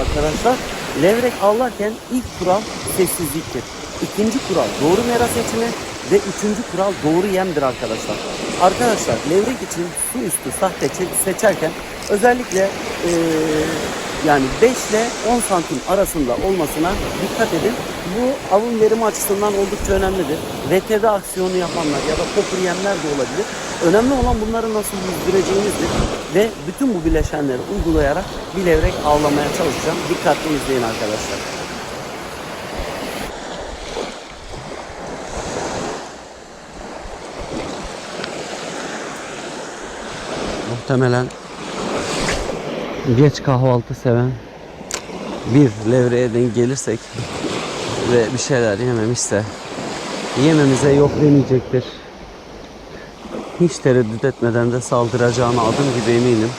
arkadaşlar. Levrek avlarken ilk kural sessizliktir. İkinci kural doğru mera seçimi ve üçüncü kural doğru yemdir arkadaşlar. Arkadaşlar levrek için su üstü sahte çe- seçerken özellikle eee, yani 5 ile 10 santim arasında olmasına dikkat edin. Bu avın verimi açısından oldukça önemlidir. VTD aksiyonu yapanlar ya da popür yemler de olabilir. Önemli olan bunları nasıl yüzdüreceğinizdir. Ve bütün bu bileşenleri uygulayarak bir levrek avlamaya çalışacağım. Dikkatli izleyin arkadaşlar. Muhtemelen geç kahvaltı seven bir levreye denk gelirsek ve bir şeyler yememişse yememize yok demeyecektir. Hiç tereddüt etmeden de saldıracağına adım gibi eminim.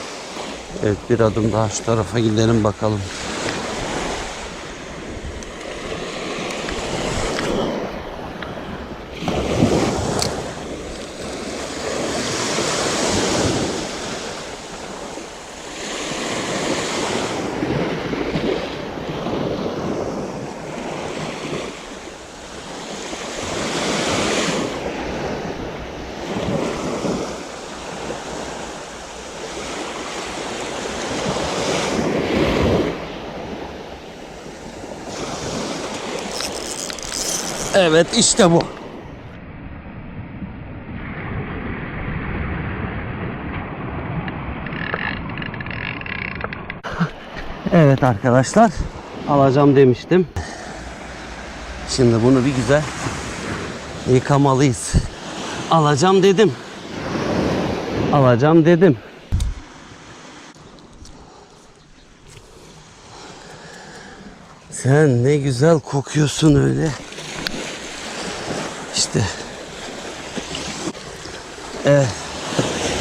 Evet bir adım daha şu tarafa gidelim bakalım. Evet işte bu. Evet arkadaşlar alacağım demiştim. Şimdi bunu bir güzel yıkamalıyız. Alacağım dedim. Alacağım dedim. Sen ne güzel kokuyorsun öyle. İşte. Evet.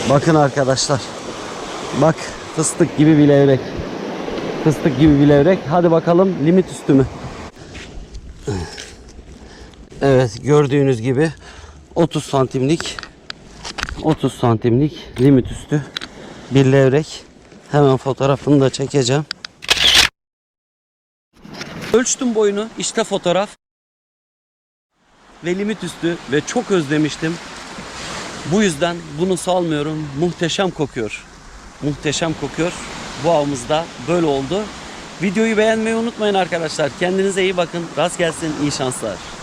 Bakın arkadaşlar. Bak fıstık gibi bir levrek. Fıstık gibi bir levrek. Hadi bakalım limit üstü mü? Evet gördüğünüz gibi 30 santimlik 30 santimlik limit üstü bir levrek. Hemen fotoğrafını da çekeceğim. Ölçtüm boyunu. İşte fotoğraf. Ve limit üstü ve çok özlemiştim. Bu yüzden bunu salmıyorum. Muhteşem kokuyor. Muhteşem kokuyor. Bu avımızda böyle oldu. Videoyu beğenmeyi unutmayın arkadaşlar. Kendinize iyi bakın. Rast gelsin. iyi şanslar.